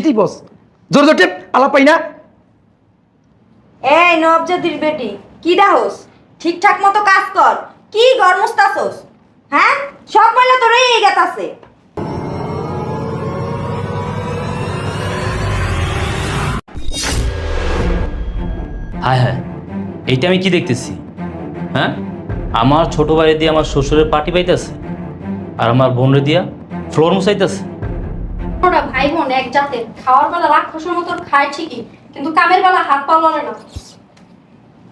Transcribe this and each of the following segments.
চিঠি বস। জোর জোর টেপ আলাপ পাই না। এই নবজাতির বেটি কি ডাহস ঠিকঠাক মতো কাজ কর কি গরমস্তাছস হ্যাঁ? সব ময়লা তোর এই গেতাছে। হায় হায় এইটা আমি কি দেখতেছি? হ্যাঁ? আমার ছোট ভাই দিয়ে আমার শ্বশুরের পার্টি পাইতেছে আর আমার বোনরে দিয়া ফ্লোর মুছাইতেছে। ওরা ভাই বোন এক জাতের খাওয়ার বেলা রাক্ষসের মতন খায় ঠিকই কিন্তু কামের বেলা হাত পা লড়ে না।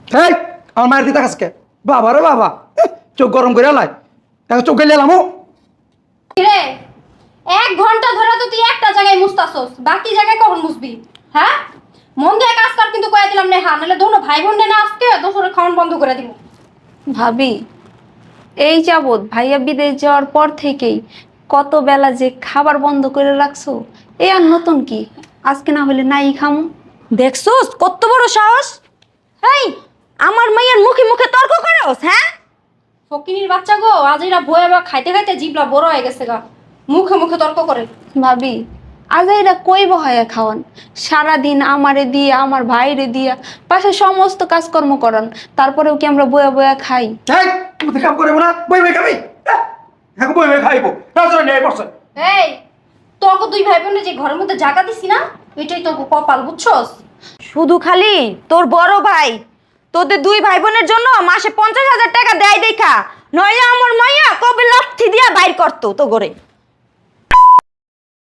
এই আমার মায়ের দিতে কাছকে বাবা রে বাবা চোখ গরম করে লাই। এখন চোখ গেলে এলামো রে এক ঘণ্টা ধরে তো তুই একটা জায়গায় মুস্তাছস বাকি জায়গায় কখন মুছবি? হ্যাঁ? মন দিয়ে কাজ কর কিন্তু কয়ে দিলাম না হ্যাঁ নাহলে দোনো ভাই বোন না আজকে দোসরে খাওয়ান বন্ধ করে দিব। ভাবি এই যাবৎ ভাইয়া বিদেশ যাওয়ার পর থেকেই কত বেলা যে খাবার বন্ধ করে রাখছো? এ আর নতুন কি? আজকে না হলে নাই খামু। দেখছস? কত বড় সাহস? এই আমার মাইয়ের মুখে মুখে তর্ক করস হ্যাঁ? ফকিনির বাচ্চা গো আজ এরা বয়ে বা খাইতে খাইতে জিবলা বড় হয়ে গেছে গা। মুখে মুখে তর্ক করে। ভাবি আজ এরা কই বহায়া খাওয়ান? সারাদিন আমারে দিয়ে আমার ভাইরে দিয়া পাশে সমস্ত কাজকর্ম করান। তারপরেও কি আমরা বয়া বয়া খাই? এই তুমি তো কাম করব না বই বই খাবি? এখন বই বই খাইবো। রাজরে নিয়ে বসে। এই তোকে দুই ভাই বোনের যে ঘরের মধ্যে জায়গা দিছি না ওইটাই তোকে কপাল বুঝছস? শুধু খালি তোর বড় ভাই তোদের দুই ভাই বোনের জন্য মাসে পঞ্চাশ হাজার টাকা দেয় দেখা। নইলে আমার মাইয়া কবে লক্ষি দিয়া বাইর করতো তো করে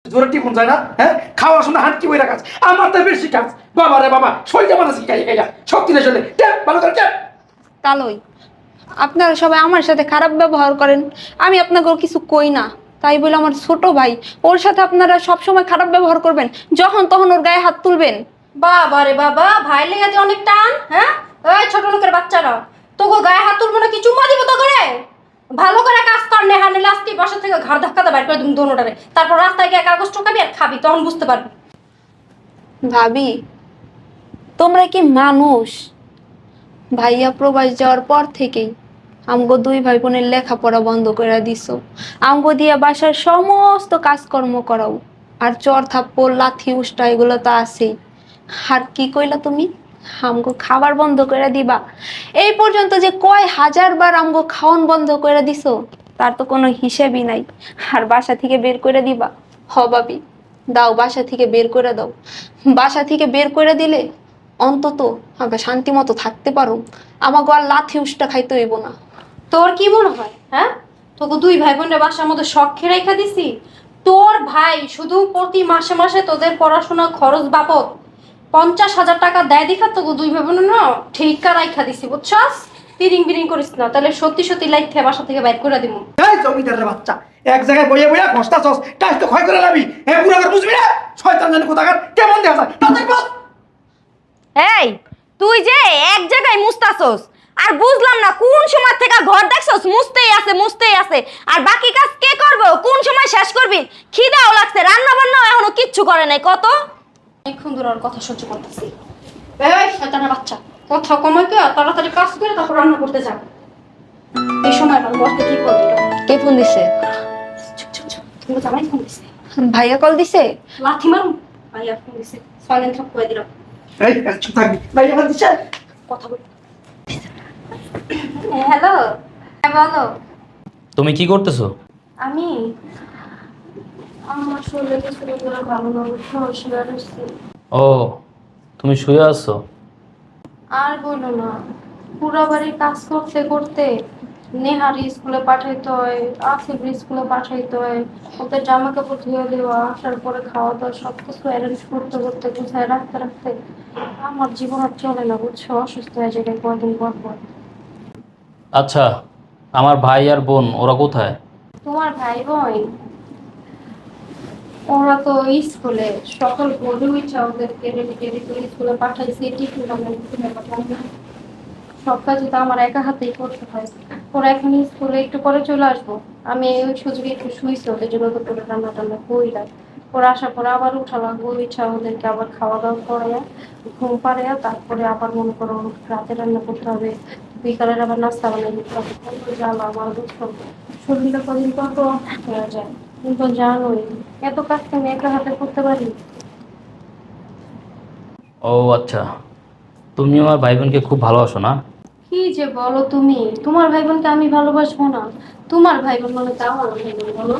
জোরে টিপুন যায় না হ্যাঁ? খাওয়া সময় হাত কি বই রাখাস আমার তো বেশি কাজ। বাবা রে বাবা শরীরটা মানুষ কি খাইয়া খাইয়া? শক্তি নেই চলে। টেপ ভালো করে টেপ। কালোই। আপনারা সবাই আমার সাথে খারাপ ব্যবহার করেন। আমি আপনাকে কিছু কই না। তাই বলে আমার ছোট ভাই ওর সাথে আপনারা সব সময় খারাপ ব্যবহার করবেন যখন তখন ওর গায়ে হাত তুলবেন। বাবা রে বাবা ভাই লেগে দিয়ে অনেক টান হ্যাঁ? ওই ছোট লোকের বাচ্চারা তোকে গায়ে হাত তুলবো না কি চুম্মা দিব তো করে ভালো করে কাজ কর নেহা নিলে আজকে বাসা থেকে ঘর ধাক্কাতে বাইর করে তুমি দোনোটারে তারপর রাস্তায় গিয়ে কাগজ টোকাবি আর খাবি তখন বুঝতে পারবি। ভাবি তোমরা কি মানুষ? ভাইয়া প্রবাস যাওয়ার পর থেকেই আমগো দুই ভাই বোনের লেখাপড়া বন্ধ করে দিছো। আমগো দিয়া বাসার সমস্ত কাজকর্ম করাও। আর চর থাপ্পড়, লাথি, উষ্টা, এগুলো তো আছেই। আর কি কইলা তুমি? আমগো খাবার বন্ধ করে দিবা। এই পর্যন্ত যে কয় হাজার বার আমগো খাওয়ান বন্ধ করে দিছো, তার তো কোনো হিসেবই নাই। আর বাসা থেকে বের করে দিবা? হ বাবি দাও বাসা থেকে বের করে দাও। বাসা থেকে বের করে দিলে অন্তত আমরা শান্তি মতো থাকতে পারো। আমাকে আর লাথি, উষ্টা খাইতে হইব না। তোর কি মনে হয় হ্যাঁ? তোকে দুই ভাই বোনের বাসার মধ্যে শখ খেয়ে রেখে দিছি? তোর ভাই শুধু প্রতি মাসে মাসে তোদের পড়াশোনা খরচ বাবদ পঞ্চাশ হাজার টাকা দেয় দেখা তোকে দুই ভাই বোনের না ঠিকা রাইখা দিছি বুঝছস? তিরিং বিরিং করিস না তাহলে সত্যি সত্যি লাইট থেকে বাসা থেকে বাইর করে দিব এই জমিদারের বাচ্চা এক জায়গায় বইয়া বইয়া চস টাইস তো ক্ষয় করে লাবি। হ্যাঁ পুরো করে বুঝবি না? শয়তান জানি কোথাকার কেমন দেখা যায়? তাদের এই তুই যে এক জায়গায় মুস্তাছস আর বুঝলাম না কোন সময় থেকে ঘর দেখছস? মুছতেই আছে মুছতেই আছে। আর বাকি কাজ কে করবে? কোন সময় শেষ করবি? খিদাও লাগছে রান্না বান্নাও এখনও কিচ্ছু করে নাই। কত? অনেকক্ষণ ধরে ওর কথা সহ্য করতেছি। এই শয়তানের বাচ্চা। কথা কমাই কে তাড়াতাড়ি কাজ করে তারপর রান্না করতে যা। এই সময় আমার বসতে কি করবি কে ফোন দিছে? চুপ চুপ চুপ। তুমি জামাই ফোন দিছে। ভাইয়া কল দিছে? লাথি মারুম? ভাইয়া ফোন দিছে। সয়লেন্দ্র করে দিলাম এই চুপ থাকবি। ভাই আমার দিচ্ছে কথা বলি। হ্যালো। হ্যাঁ বলো। তুমি কি করতেছো? আমি আমার শরীরে কিছু ভালো লাগে সমস্যা হচ্ছে ও তুমি শুয়ে আছো? আর বলো না পুরো বাড়ি কাজ করতে করতে নেহার স্কুলে পাঠাইতে হয় আসিফ স্কুলে পাঠাইতে হয় ওদের জামা কাপড় ধুয়ে দেওয়া আসার পরে খাওয়া দাওয়া সব কিছু অ্যারেঞ্জ করতে করতে গুছায় রাখতে রাখতে আমার জীবন আর চলে না বুঝছ? অসুস্থ হয়ে যায় কদিন পর পর। আচ্ছা আমার ভাই আর বোন, ওরা কোথায়? তোমার ভাই বোন? ওরা তো স্কুলে, সকাল ভোরে উঠে ওদেরকে রেডি টেডি করে স্কুলে পাঠাইছি, টিফিন টিফিনে পাঠাই সব কাজই তো আমার একা হাতেই করতে হয়। ওরা এখন স্কুলে একটু পরে চলে আসব। আমি ওই সুযোগে একটু শুইছি ওদের জন্য তো করে রান্না টান্না কইলাম ওরা আসার পরে আবার উঠালাম ওই ইচ্ছা ওদেরকে আবার খাওয়া দাওয়া করাইয়া, ঘুম পাড়াইয়া তারপরে আবার মনে করো রাতে রান্না করতে হবে। বিকালের আবার নাস্তা বানাই দিতে হবে। তো জানো আমার বুঝতো শরীরটা কদিন পর তো হয়ে যায় কিন্তু জানোই এত কাজ আমি একা হাতে করতে পারি। ও আচ্ছা তুমি আমার ভাই বোনকে খুব ভালোবাসো না? কি যে বলো তুমি? তোমার ভাই বোনকে আমি ভালোবাসবো না। তোমার ভাই বোন মানে তো আমার ভাই বোন বলো।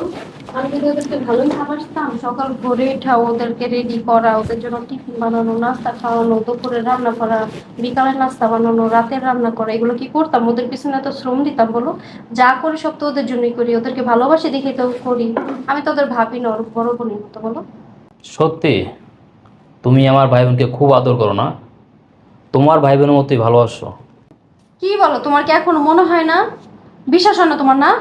আমি যদি ওদেরকে ভালোই ভালোবাসতাম সকাল ভোরে ওঠা ওদেরকে রেডি করা, ওদের জন্য টিফিন বানানো, নাস্তা খাওয়ানো, দুপুরে রান্না করা, বিকালে নাস্তা বানানো, রাতের রান্না করা, এগুলো কি করতাম? ওদের পিছনে এত শ্রম দিতাম, বলো। যা করি সব তো ওদের জন্যই করি, ওদেরকে ভালোবাসি দেখে তো করি। আমি তো ওদের ভাবি না, ওর বড় বোনের মতো, বলো। সত্যি? তুমি আমার ভাই বোনকে খুব আদর করো না? তোমার ভাই বোনের মতোই ভালোবাসো। কি বলো তোমার কি এখনও মনে হয় না? বিশ্বাস হয় না তোমার না?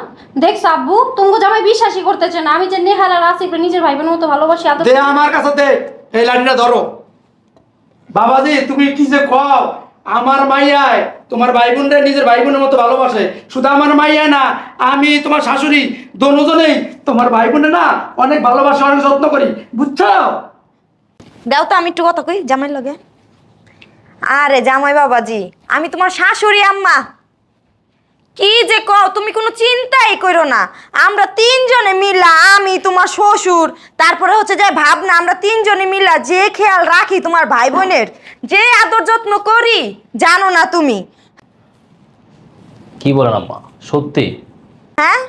দেখছ আব্বু তুমি জামাই বিশ্বাসই করতেছে না। আমি যে নেহাল আর আসিফকে নিজের ভাই বোনের মতো ভালোবাসি আদর দে আমার কাছে দে এই লাঠিটা ধরো। বাবাজি তুমি কি যে কও? আমার মাইয়ায় তোমার ভাই বোনরা নিজের ভাই বোনের মতো ভালোবাসে। শুধু আমার মাইয়া না আমি তোমার শাশুড়ি দোনোজনেই তোমার ভাই বোনে না অনেক ভালোবাসা অনেক যত্ন করি। বুঝছ? দাও তো আমি একটু কথা কই জামাই লগে। আরে জামাই বাবাজি আমি তোমার শাশুড়ি আম্মা। কি যে কও তুমি কোনো চিন্তাই করো না। আমরা তিনজনে মিলা আমি তোমার শ্বশুর তারপরে হচ্ছে যে ভাবনা আমরা তিনজনে মিলা যে খেয়াল রাখি তোমার ভাই বোনের যে আদর যত্ন করি জানো না তুমি। কি বলেন আম্মা? সত্যি? হ্যাঁ?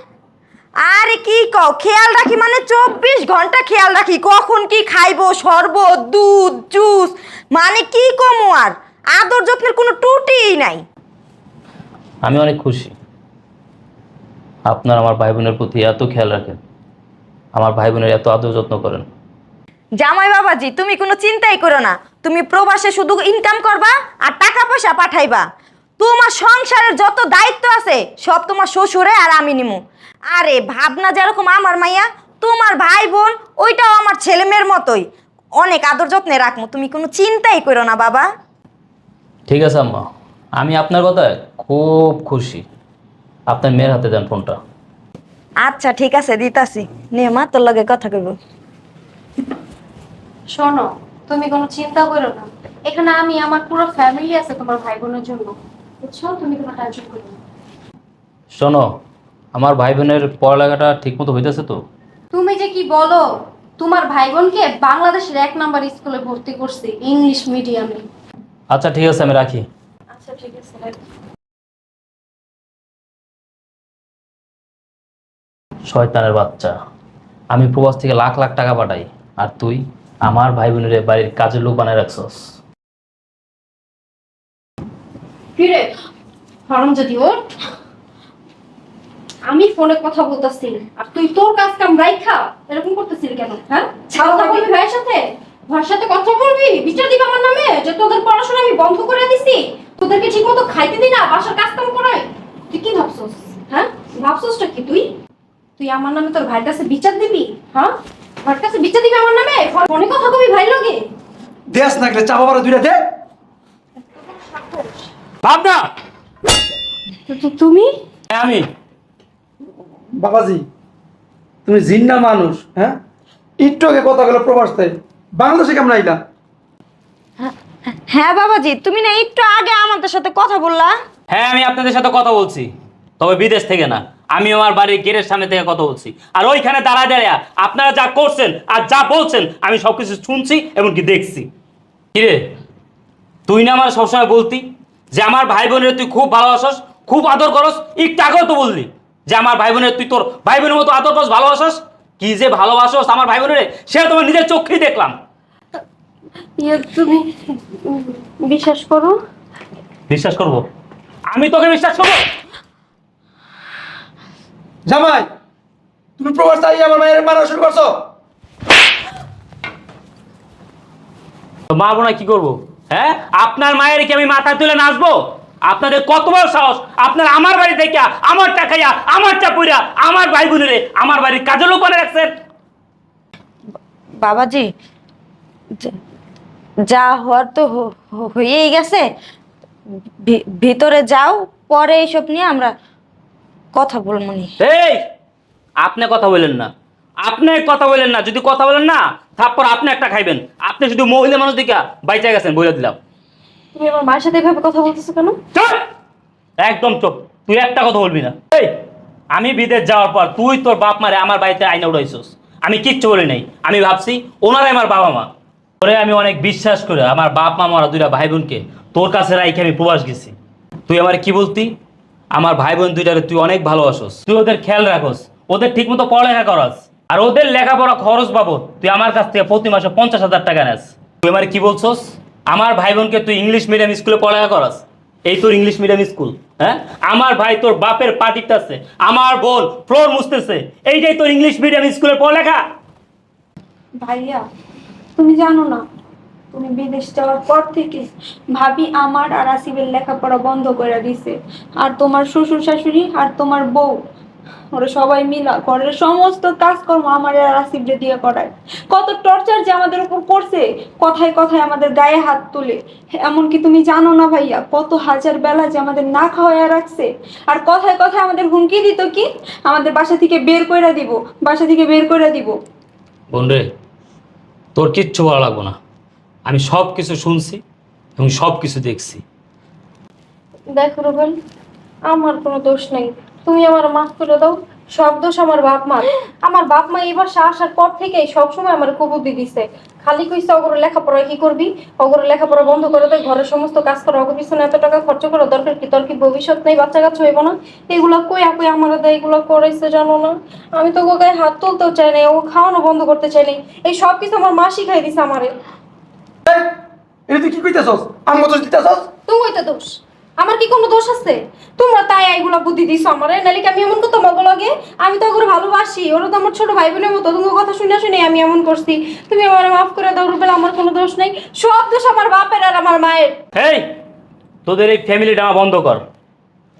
আরে কি কও? খেয়াল রাখি মানে চব্বিশ ঘণ্টা খেয়াল রাখি। কখন কি খাইবো শরবত দুধ জুস? মানে কি কমো আর? আদর যত্নের কোনো টুটিই নাই। আমি অনেক খুশি। আপনার আমার ভাই বোনের প্রতি এত খেয়াল রাখেন। আমার ভাই বোনের এত আদর যত্ন করেন। জামাই বাবাজি তুমি কোনো চিন্তাই করো না। তুমি প্রবাসে শুধু ইনকাম করবা আর টাকা পয়সা পাঠাইবা। তোমার সংসারের যত দায়িত্ব আছে সব তোমার শ্বশুরে আর আমি নিমু। আরে ভাবনা যেরকম আমার মাইয়া তোমার ভাই বোন ওইটাও আমার ছেলে মেয়ের মতোই। অনেক আদর যত্নে রাখব তুমি কোনো চিন্তাই করো না বাবা। ঠিক আছে আম্মা। আমি আপনার কথায় খুব খুশি। আপনার মেয়ের হাতে দেন ফোনটা। আচ্ছা ঠিক আছে দিতাছি। নে মা তোর লগে কথা কইব। শোনো তুমি কোনো চিন্তা করো না। এখানে আমি আমার পুরো ফ্যামিলি আছে তোমার ভাই বোনের জন্য। বুঝছ? তুমি কোনো টেনশন করো না। শোনো আমার ভাই বোনের পড়ালেখাটা ঠিকমতো হইতেছে তো? তুমি যে কি বলো? তোমার ভাই বোনকে বাংলাদেশের এক নাম্বার স্কুলে ভর্তি করছি ইংলিশ মিডিয়ামে। আচ্ছা ঠিক আছে আমি রাখি। আচ্ছা ঠিক আছে শয়তানের বাচ্চা আমি প্রবাস থেকে লাখ লাখ টাকা পাঠাই আর তুই আমার ভাই বোনের বাড়ির কাজের লোক বানায় রাখছস। কিরে হারাম যদি ওর। আমি ফোনে কথা বলতেছি আর তুই তোর কাজ কাম রাইখা। এরকম করতেছিস কেন? হ্যাঁ? কথা বলবি ভাইয়ের সাথে? ভাইয়ের সাথে কথা বলবি? বিচার দিবি আমার নামে? যে তোদের পড়াশোনা আমি বন্ধ করে দিছি। তোদেরকে ঠিক মতো খাইতে দি না বাসার কাজ কাম করাই তুই কি ভাবছস? হ্যাঁ? ভাবছসটা কি তুই? তুই আমার নামে তোর ভাইয়ের কাছে বিচার দিবি? হ্যাঁ? ভাইয়ের কাছে বিচার দিবি আমার নামে? ফোনে কথা কবি ভাই লগে? দেশ না চাপা দুইটা দে। ভাবনা! তুমি? হ্যাঁ আমি। বাবাজি তুমি জিন্না মানুষ হ্যাঁ? একটু আগে কথা গেল প্রবাস থেকে বাংলাদেশে কেমন আইলা? হ্যাঁ বাবাজি তুমি না একটু আগে আমাদের সাথে কথা বললা? হ্যাঁ আমি আপনাদের সাথে কথা বলছি। তবে বিদেশ থেকে না। আমি আমার বাড়ির গেটের সামনে থেকে কথা বলছি। আর ওইখানে দাঁড়া দাঁড়িয়ে আপনারা যা করছেন আর যা বলছেন আমি সব কিছু শুনছি এমনকি দেখছি। কিরে তুই না আমার সবসময় বলতি? যে আমার ভাই বোনের তুই খুব ভালোবাসস খুব আদর করস একটু আগেও তো বললি যে আমার ভাই বোনের তুই তোর ভাই বোনের মতো আদর করস ভালোবাসস? কি যে ভালোবাসস আমার ভাই বোনের সেটা তোমার নিজের চোখেই দেখলাম। ইয়ে তুমি বিশ্বাস করো? বিশ্বাস করব। আমি তোকে বিশ্বাস করব? জামাই তুমি প্রবাস তাই আমার মায়ের মারা শুরু করছ? তো মারবো না কি করব? হ্যাঁ? আপনার মায়ের কি আমি মাথা তুলে নাচবো? আপনাদের কত বড় সাহস? আপনার আমার বাড়ি থেকে আমার টাকাইয়া আমার চাপুইরা আমার ভাই বোনেরে আমার বাড়ির কাজে লোক বানিয়ে রাখছেন। বাবাজি যা- হওয়ার তো হয়েই গেছে। ভিতরে যাও পরে এইসব নিয়ে আমরা কথা বলব নি। এই আপনি কথা বলেন না। আপনি কথা বলেন না যদি কথা বলেন না তারপর আপনি একটা খাইবেন। আপনি শুধু মহিলা মানুষ দিকা বাইচা গেছেন বলে দিলাম। তুমি আমার মায়ের সাথে এভাবে কথা বলতেছো কেন? চুপ! একদম চুপ। তুই একটা কথা বলবি না। এই আমি বিদেশ যাওয়ার পর তুই তোর বাপ মারে আমার বাড়িতে আইনা উড়াইছস। আমি কিচ্ছু বলি নাই। আমি ভাবছি ওনারাই আমার বাবা মা। তোরে আমি অনেক বিশ্বাস করে আমার বাপ মা মারা দুইটা ভাই বোনকে তোর কাছে রাইখে আমি প্রবাস গেছি। তুই আমার কি বলতি? আমার ভাই বোন দুইটারে তুই অনেক ভালোবাসস। তুই ওদের খেয়াল রাখস। ওদের ঠিক ঠিকমতো পড়ালেখা করাস। আর ওদের লেখাপড়া খরচ বাবদ তুই আমার কাছ থেকে প্রতি মাসে পঞ্চাশ হাজার টাকা নেস। তুই আমার কি বলছস? আমার ভাই বোনকে তুই ইংলিশ মিডিয়াম স্কুলে পড়ালেখা করাস। এই তোর ইংলিশ মিডিয়াম স্কুল হ্যাঁ? আমার ভাই তোর বাপের পার্টিতে আছে, আমার বোন ফ্লোর মুছতেছে। এইটাই তোর ইংলিশ মিডিয়াম স্কুলের পড়ালেখা। ভাইয়া, তুমি জানো না, তুমি বিদেশ যাওয়ার পর থেকে ভাবি আমার আর আসিফের লেখাপড়া বন্ধ করে দিছে। আর তোমার শ্বশুর শাশুড়ি আর তোমার বউ। ওরা সবাই মিলা ঘরের সমস্ত কাজকর্ম আমার আর আসিফরে দিয়ে করায়। কত টর্চার যে আমাদের উপর করছে কথায় কথায় আমাদের গায়ে হাত তুলে। এমনকি তুমি জানো না ভাইয়া কত হাজার বেলা যে আমাদের না খাওয়াইয়া রাখছে। আর কথায় কথায় আমাদের হুমকি দিত কি? আমাদের বাসা থেকে বের করে দিব বাসা থেকে বের করে দিব। বোন রে তোর কিচ্ছু ভালো লাগবো না। আমি সব কিছু শুনছি এবং সব কিছু দেখছি। দেখো রুবেল আমার কোনো দোষ নেই। তুমি আমার মাফ করে দাও। সব দোষ আমার বাপ মা আমার বাপ মা এই বাসা আসার পর থেকেই সবসময় আমার কবুদ্ধি দিছে। খালি কইছে অগরে লেখাপড়া কি করবি? অগরে লেখাপড়া বন্ধ করে দেয় ঘরের সমস্ত কাজ করা অগর পিছনে এত টাকা খরচ করা দরকার কি তোর কি ভবিষ্যৎ নেই বাচ্চা কাচ্চা হইব না? এগুলো কই কই আমার দেয় এগুলো করাইছে জানো না? আমি তো ওকে গায়ে হাত তুলতেও চাই না ও খাওয়ানো বন্ধ করতে চাই নাই। এই সব কিছু আমার মা শিখাই দিছে আমারে। এই, এটা তুই কি কইতেছস? আমাকে তো দিতেছস? তুমি কইতে দোষ? আমার কি কোনো দোষ আছে? তোমরা তাই এইগুলা বুদ্ধি দিছো আমারে? নালে কি আমি এমন করতাম ওগুলো লাগে? আমি তো ওগুলো ভালোবাসি ওরা তো আমার ছোট ভাই বোনের মতো। তোমার কথা শুনে শুনে আমি এমন করছি। তুমি আমার মাফ করে দাও রুবেল আমার কোনো দোষ নেই। সব দোষ আমার বাপের আর আমার মায়ের। হেই তোদের এই ফ্যামিলি ড্রামা বন্ধ কর।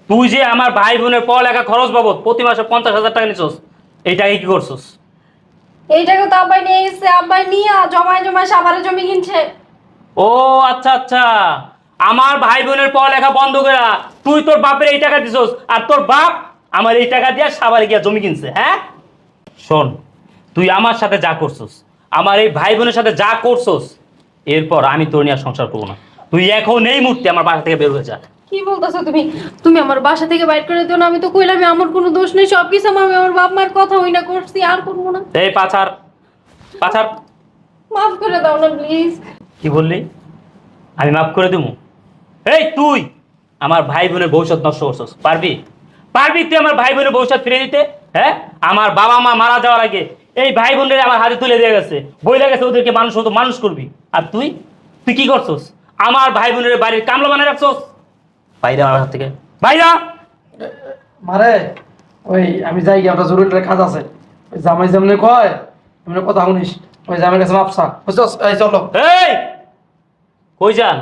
তুই যে আমার ভাই বোনের পড়ালেখা খরচ বাবদ প্রতি মাসে পঞ্চাশ হাজার টাকা নিছস এইটাকে কি করছস? এইটাকে তো আব্বাই নিয়ে গেছে। আব্বাই নিয়ে জমায় জমায় সাবারে জমি কিনছে। ও আচ্ছা আচ্ছা। আমার ভাই বোনের পড়ালেখা বন্ধ করে তুই তোর বাপের এই টাকা দিছস আর তোর বাপ আমার এই টাকা দিয়ে সাবারে গিয়া জমি কিনছে হ্যাঁ? শোন তুই আমার সাথে যা করছস আমার এই ভাই বোনের সাথে যা করছস এরপর আমি তোর নিয়ে সংসার করব না। তুই এখন এই মুহূর্তে আমার বাসা থেকে বের হয়ে যা। কি বলতেছো তুমি? তুমি আমার বাসা থেকে বাইর করে দিও না আমি তো কইলাম আমার কোনো দোষ নেই সব কিছু আমি আমার বাপ মার কথা হই না করছি আর করব না। এই পাছার পাছার। মাফ করে দাও না প্লিজ কি বললি? আমি মাফ করে দেবো এই তুই আমার ভাই বোনের ভবিষ্যৎ নষ্ট করছস পারবি? পারবি তুই আমার ভাই বোনের ভবিষ্যৎ ফিরে দিতে? হ্যাঁ? আমার বাবা মা মারা যাওয়ার আগে এই ভাই বোনদের আমার হাতে তুলে দিয়ে গেছে বইলে গেছে ওদেরকে মানুষ মতো মানুষ করবি। আর তুই? তুই কি করছস? আমার ভাই বোনের বাড়ির কামলা বানায় রাখছস? বাইরে আমার হাত থেকে। বাইরা! মারে ওই আমি যাই গিয়ে একটা জরুরি কাজ আছে। জামাই যেমনি কয় এমনি কথা শুনিস। ওই জামাইয়ের কাছে মাপসা। বুঝছস? এই চলো। এই! কই যান?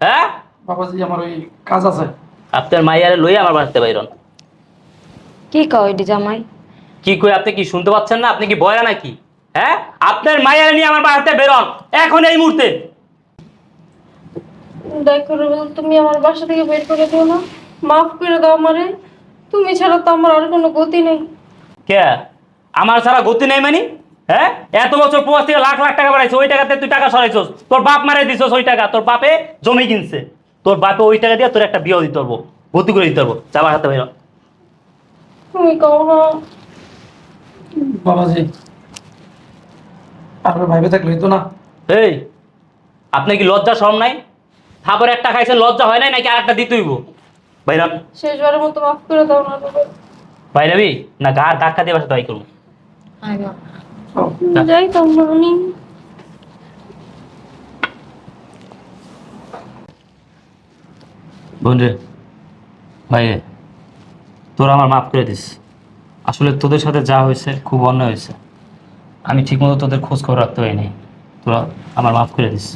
হ্যাঁ? বাবাজি আমার ওই কাজ আছে। আপনার মাইয়ারে লই আমার বাড়িতে বাইরন। কি কয় এটি জামাই? কি কই আপনি কি শুনতে পাচ্ছেন না? আপনি কি বয়রা নাকি? হ্যাঁ? আপনার মায়ের নিয়ে আমার বাড়িতে বেরোন। এখন এই মুহূর্তে। দেখো রুবেল তুমি আমার বাসা থেকে বের করে দিও না। মাফ করে দাও আমারে। তুমি ছাড়া তো আমার আর কোনো গতি নেই। কে? আমার সারা গতি নেই মানি? হ্যাঁ? এত বছর প্রবাস থেকে লাখ লাখ টাকা বাড়াইছে ওই টাকাতে তুই টাকা সরাইছস। তোর বাপ মারে দিছস ওই টাকা। তোর বাপে জমি কিনছে। তোর বাপে ওই টাকা দিয়ে তোর একটা বিয়ে দিতে পারব ভর্তি করে দিতে পারব। যাবার হাতে বেরো তুমি কও না বাবাজি আপনার ভাইবে থাকলে হইতো না। এই আপনার কি লজ্জা সরম নাই? তারপরে একটা খাইছেন লজ্জা হয় নাই নাকি আর একটা দিতেইব বাইরান শেষবারের মতো মাফ করে দাও না বাইরাবি না গা ধাক্কা দিয়ে বাসা তাই করব। যাই তো আমি বোন রে ভাই, তোর আমার মাফ করে দিস। আসলে তোদের সাথে যা হয়েছে খুব অন্যায় হয়েছে। আমি ঠিকমতো তোদের খোঁজ খবর রাখতে পারিনি। তোরা আমার মাফ করে দিস।